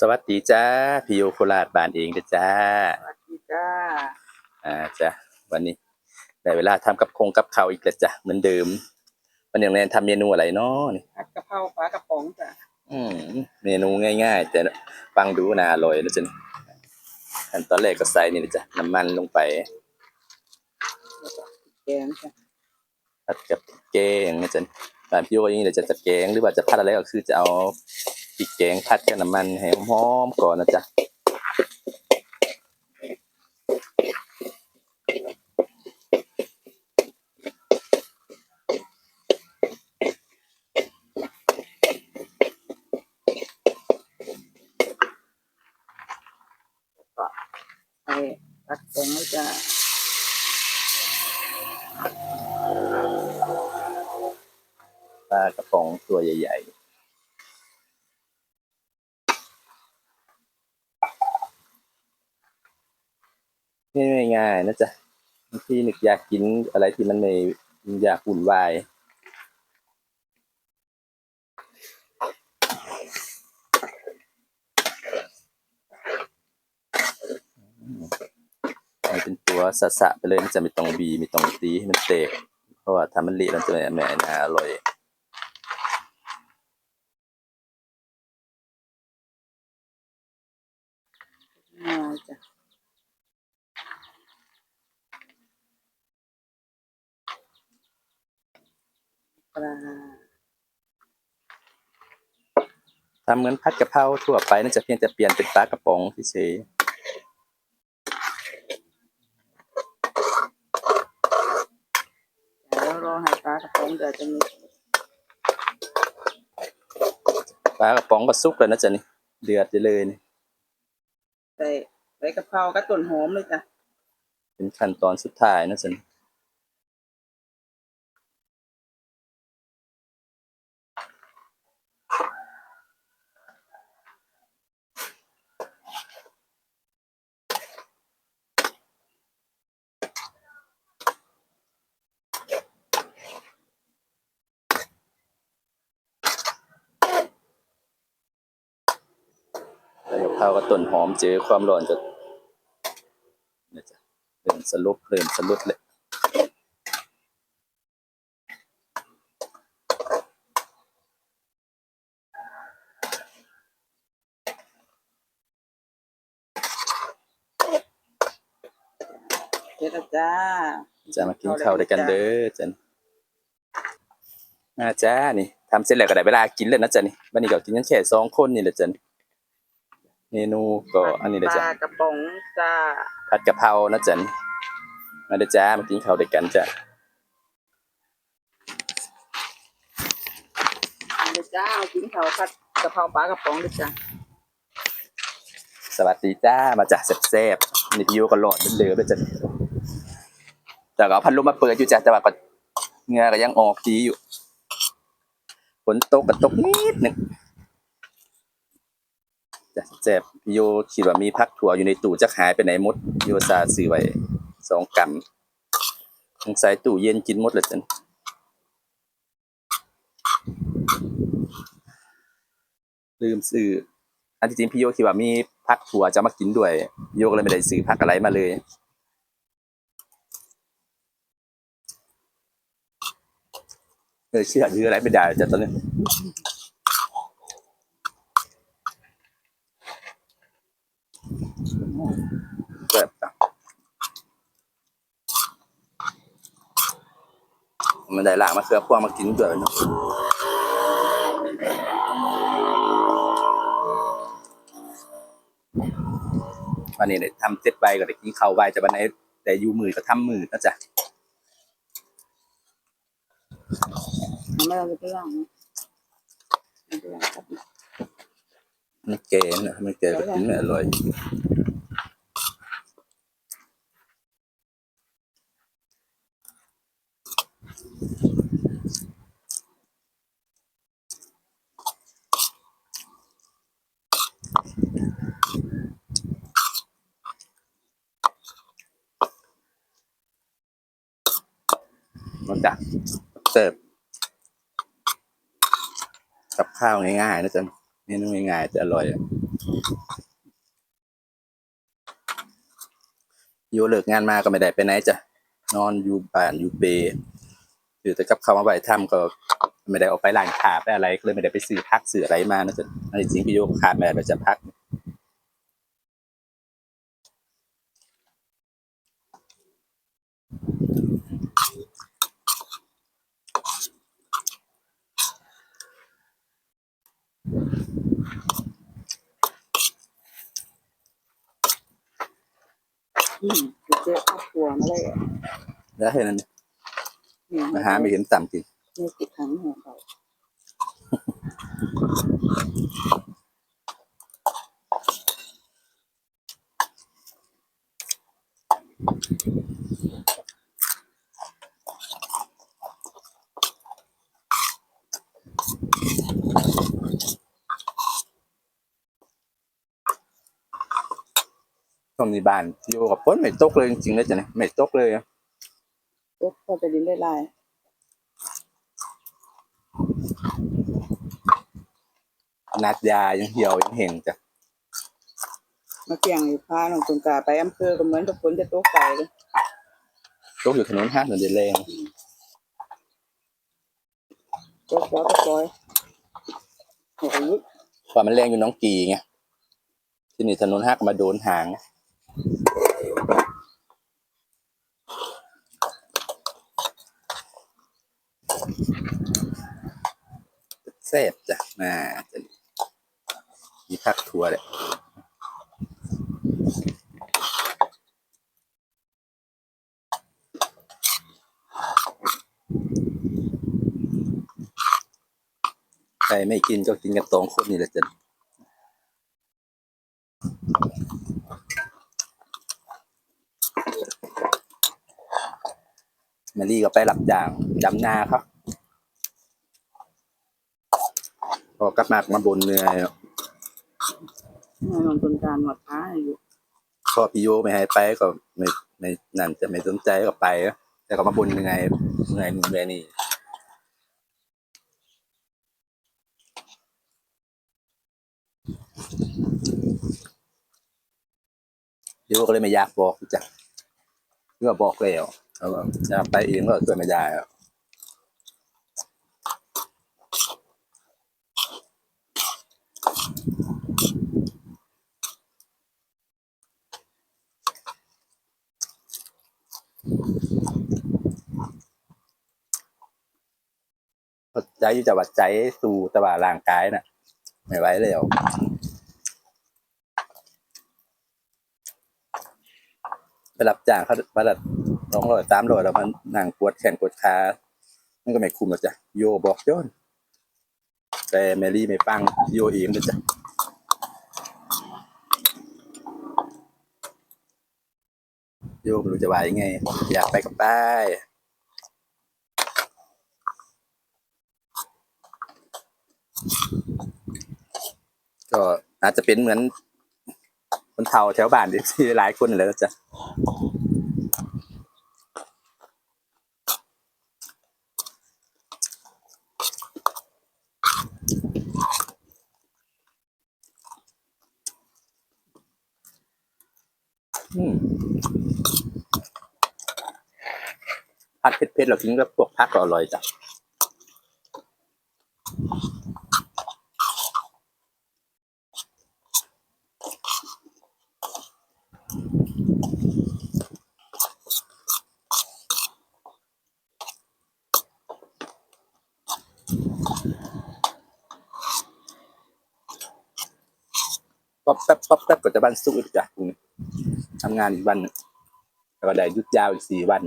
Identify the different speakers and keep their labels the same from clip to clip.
Speaker 1: สวัสดีจ้าพี่โยโคราชบ้านเองเด้อจ้า
Speaker 2: สวัสดีจ้า
Speaker 1: อ่าจ้ะวันนี้ได้เวลาทำกับคงกับข้าวอีกแล้วจ้ะเหมือนเดิมวันนี้แนนทำเมนูอะไรเนาะนี่
Speaker 2: ผัดกะเพราปลากระป๋องจ้ะ
Speaker 1: อืมเมนูง่าย ๆ แต่ฟังดูน่าอร่อยนะจ๊ะขั้นตอนแรกก็ใส่นี่นะจ๊ะน้ำมันลงไป
Speaker 2: แกงจ้ะ
Speaker 1: ผัดกับพริกแกงนะจ๊ะบ้านพี่โยอย่างนี้เดี๋ยวจะจะแกงหรือว่าจะผัดอะไรก็คือจะเอา พริกแกงผัดกับน้ำมันให้หอมๆก่อนนะจ๊ะ
Speaker 2: ใส่ปลากระป๋องไว้จ้ะ
Speaker 1: ปลากระป๋องตัวใหญ่ ๆ ง่ายๆนะจ๊ะบางที่นึกอยากกินอะไรที่มันไม่อยากวุ่นวายเป็นตัวสะๆไปเลยมันจะไม่ต้องบีไม่ต้องตีให้มันเตกเพราะว่าถ้ามันเละมันจะไม่ไม่น่าอร่อย
Speaker 2: ง่าจ้ะ ปลา
Speaker 1: ทำเหมือนผัดกะเพราทั่วไปน่าจะเพียงแต่เปลี่ยนเป็นปลากระป๋องเฉย
Speaker 2: เดี๋ยวรอให้ปลากระป๋องเดี๋ยวจะมี
Speaker 1: ๆปลากระป๋องก็สุกแล้วนะจ๊ะนี่เดือดไปเลยนี่
Speaker 2: ใส่ใส่กะเพรากับต้นหอมเลยจ้ะ
Speaker 1: เป็นขั้นตอนสุดท้ายนะจ๊ะนี่ ใส่กะเพรากับต้นหอมเจอความร้อนจะนะจ๊ะเริ่มสลบเริ่มสลุดเลย
Speaker 2: เดี๋ยวนะจ้า
Speaker 1: จะมากินข้าวด้วยกันเด้อจันน่าจ้านี่ทำเสร็จแล้วก็ได้เวลากินแล้วนะจ๊ะนี่วันนี้ก็กินกันแค่สองคนนี่แหละจัน เมนูก็อันนี้เลย
Speaker 2: ป
Speaker 1: จ้ะ
Speaker 2: ลากระป๋องจ้า
Speaker 1: ผัดกะเพรานะจันมาเด้อจ้ามากินข้าวด้วยกันจ้ะ
Speaker 2: เดี๋ยวจ้าเอากินข้าวผัดกะเพราปลากระป๋องเลยจ้ะ
Speaker 1: สวัสดีจ้ามาจากแซ่บๆนี่พี่โยก็หลอดเหลือๆด้วยจ้ะแต่ก็เอาพัดลมมาเปิดอยู่จ้ะแต่ว่าก็เหงื่อก็ยังออกดีอยู่ฝนตกก็ตกนิดหนึงจ้ะ แซ่บโยคิดว่ามีพักถั่วอยู่ในตู้จะหายไปไหนหมดโยซาซื้อไว้สองกำสงสัยตู้เย็นกินหมดเลยจ้ะลืมซื้ออันที่จริงพี่โยคิดว่ามีผักถั่วจะมากินด้วย โยก็เลยไม่ได้ซื้อผักอะไรมาเลยเออเชื่อถืออะไรไม่ได้จ้ะตอนนี้ แบบมันได้หลางมาเคือพวงมากินด้วยเนาะวันนี้ได้ทำเสร็จไปก็ได้กินข้าวไวแต่วันไหนแต่อยู่มือก็ทำมือนะจ๊ะ
Speaker 2: ไม่ต้องไปล้างไม่ต้องล้างครับ
Speaker 1: มันแกงนะมันแกงก็กินไม่อร่อยมันจะเสิร์ฟกับข้าวง่ายๆนะจ๊ะ เมนูง่ายๆแต่อร่อยอยู่เลิกงานมาก็ไม่ได้ไปไหนจ้ะนอนอยู่บ้านอยู่เปรถือแต่กับเขาวมาไปทำก็ไม่ได้ออกไปร้านค้าไปอะไรก็เลยไม่ได้ไปซื้อพักซื้ออะไรมานะจ๊ะอันนี้จริงพี่โยก็ขาดไม่ได้ไปจะพัก
Speaker 2: อืมเจอครอบครัวมาเลยอะ
Speaker 1: แล้วเห็นนั้น
Speaker 2: อื
Speaker 1: มาหาไม่เห็นต่ำจริง
Speaker 2: ในติดถังหัวเขา
Speaker 1: ช่วงนี้บ้านโยกับพ้นไม่ตกเลยจริงๆแล้วจ้ะเนี่ยไม่ตกเลยอะ
Speaker 2: รถก็จะดินได้ลาย
Speaker 1: นัดยายังเหี่ยวยังเห็นจ้ะ
Speaker 2: มาเกี่ยงอยู่พาหนองตุงกาไปอำเภอก็เหมือนกับฝนจะตกไก่เลย
Speaker 1: ตกอยู่ถนนห้างถนนเดนแรง
Speaker 2: ตกแล้วก็ปล่อยโอ้ย
Speaker 1: กว่ามันแรงอยู่น้องกีไงที่นี่ถนนห้างก็มาโดนหางแซ่บจ้ะมาจะมีพักทัวร์เลยใครไม่กินก็กินกันสองคนนี่แหละจ้ะมารีก็ไปรับจ้างดำนาครับ พอกลับมามาบนเหนื่อย
Speaker 2: ให้หนองตุงการหมดท้าอยู่
Speaker 1: พอพี่โยไม่ให้ไปก็ไม่ไม่นั่นจะไม่สนใจก็ไปอะแต่ก็มาบนเหนื่อยเหนื่อยนู่นเหนื่อยนี่โยก็เลยไม่อยากบอกจ้ะเมื่อบอกแล้วเอาว่าจะไปเองก็ช่วยไม่ได้อะ ใจอยู่จะวัดใจสู่ต่ว่าร่างกายน่ะ ไม่ไหวแล้วไปรับจ้างเขาไปรับสองร้อยสามร้อยแล้วมันนั่งปวดแขนปวดขามันก็ไม่คุมหรอกจ้ะโยบอกโยนแต่แมรี่ไม่ฟังโยเองเลยจ้ะโยไม่รู้จะว่ายังไง อยากไปกับป้าย ก็อาจจะเป็นเหมือนคนเฒ่าแถวบ้านที่หลายคนนั่นแล้วจ้ะผัดเผ็ดๆเรากินกับพวกผักก็อร่อยจ้ะ ป๊อปแป๊บป๊อปแป๊บก็จะบ้านสู้อีกจ้ะทำงานอีกวันแล้วก็ได้หยุดยาวอีกสี่วัน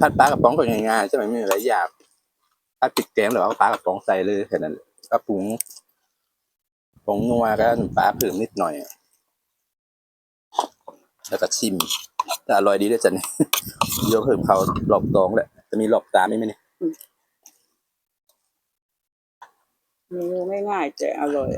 Speaker 1: ผัดปลากระป๋องก็ง่ายๆใช่ไหมไม่มีอะไรยากถ้าปิดแกงหรือว่าปลากระป๋องใส่เลยแค่นั้นก็ปรุงผงนัวก็ปลาเพิ่มนิดหน่อย แล้วก็ชิมแต่อร่อยดีด้วยจ้ะนี่โยกเพิ่มเขาหลอกตองแหละจะมีหลอกตามไหมเนี่ย
Speaker 2: เมนูง่ายๆแต่อร่อย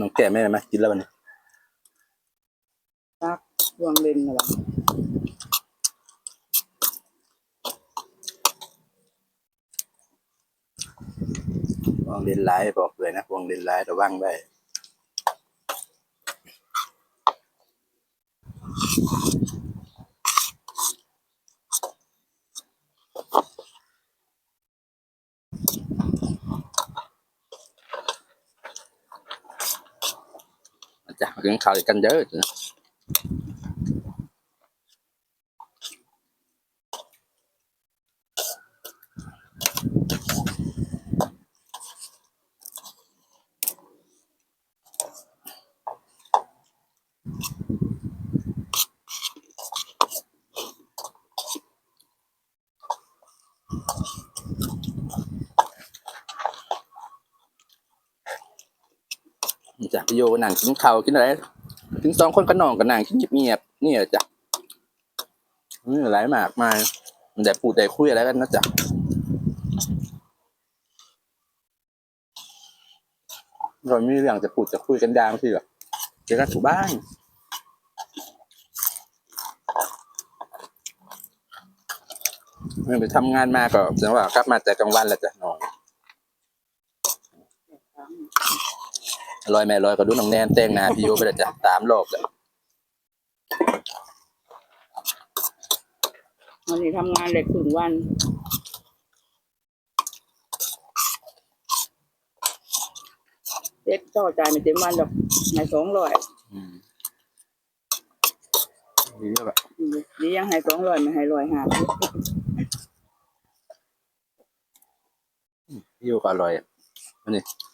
Speaker 1: น้องแก่แม่ไหมกินแล้ววันนี้
Speaker 2: ตักรวงเล่นนะวะ
Speaker 1: วางเลนไลน์บอกเลยนะวางเลนไลน์ระวังได้ มาจ้ะมากินข้าวกันเยอะ โยหนังกินเขากินอะไรกินสองคนก็นอนก็นั่งกินเงียบๆนี่แหละจ้ะไม่มีอะไรมากมายแต่พูดแต่คุยอะไรกันนะจ๊ะเราไม่มีเรื่องจะพูดจะคุยกันได้บางทีแบบเดี๋ยวกันถูบ้านไม่ไปทำงานมาก็แสดงว่ากลับมาแต่กลางวันแล้วจ้ะนอน อร่อยแม่อร่อยก็ดูน้องแนนแต่งหนาพี่โยไปแล้วจ้ะสามรอบแล้ว
Speaker 2: วันนี้ทำงานเลยครึ่งวัน เด็กต่อจ่ายไม่เต็มวันหรอกในสองร้อย
Speaker 1: อืมดีแล้วแบบ
Speaker 2: นี่ยังให้สองร้อยไม่ให้ร้อยห้าสิบ
Speaker 1: พี่โยก็อร่อยอะอันนี้เ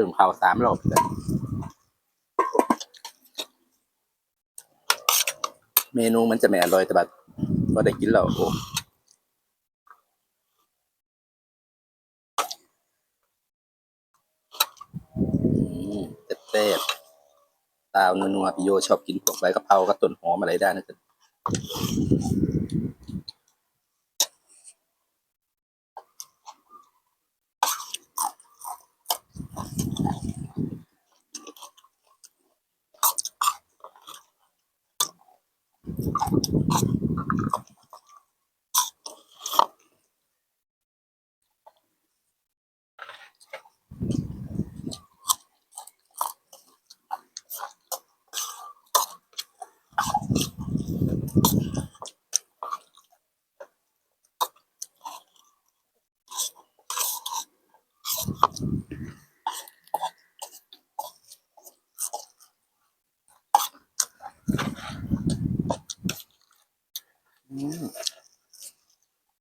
Speaker 1: ติมข้าสามรอบเมนูมันจะไม่อร่อยแต่แบบก็ได้กินแล้วโอ้เต็บตาวนัวๆพี่โยชอบกินพวกใบกะเพรากับต้นหอมอะไรได้นะจ๊ะ Mm-hmm.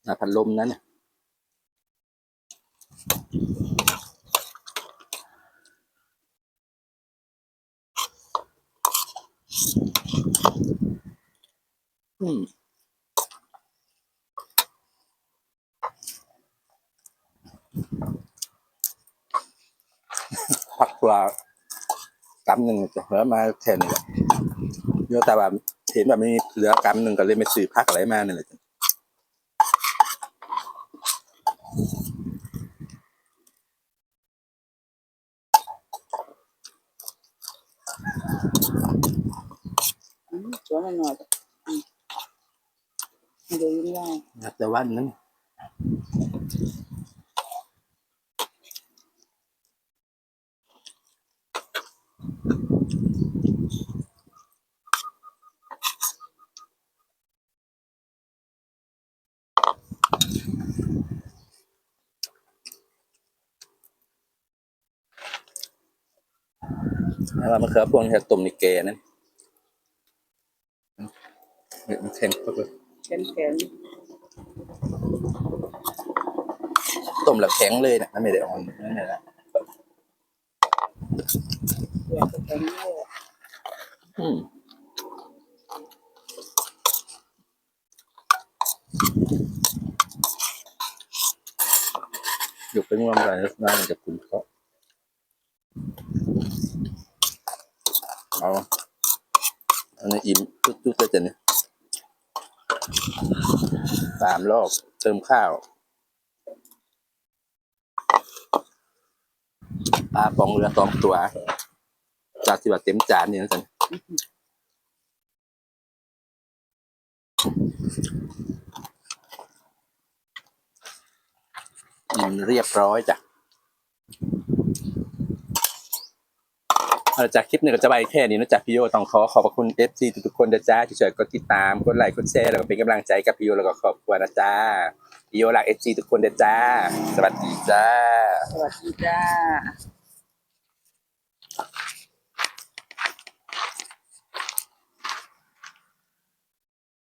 Speaker 1: น่าพัดลมนะเนี่ยอืมผักปลากำหนึ่งจะเหลือมาแทนเยอะแต่ว่า เห็นแบบมีเหลือกำหนึ่งก็เลยไม่ซื้อผักอะไรมาเนี่ยแหละจ้ะ
Speaker 2: อืมสวนหน่อยๆอืมไม่ได้ยินได้
Speaker 1: นับแต่วันนั้น แล้วมะเขือพวงที่ต้มในแกนั่นเนี่ยมันแข็งเข้าไป
Speaker 2: แขนแขน
Speaker 1: ต้มแล้วแข็งเลยนะมันไม่ได้อ่อนนั่นแหละ
Speaker 2: เดี๋ยวจะแขนไม่ออก
Speaker 1: อืมโยอยู่เป็นร่วมกันแล้วน่าจะคุณเขาเอาอั นนี้อิ่มจุดๆเลยจ้ะเนี่ยสามรอบเติมข้าวปลาปองเรือสองตัว จากที่ว่าเต็มจานนี่นะจ๊ะอิ่มเรียบร้อยจ้ะ เอาจากคลิปนี้ก็จะไปแค่นี้นะจ๊ะพี่โยต้องขอขอบพระคุณ FC ทุกๆคนนะจ๊ะที่ช่วยกดติดตามกดไลค์กดแชร์แล้วก็เป็นกำลังใจกับพี่โยแล้วก็ครอบครัวนะจ๊ะพี่โยรัก FC ทุกคนนะจ๊ะสวัสดีจ้า
Speaker 2: สวัสดีจ้า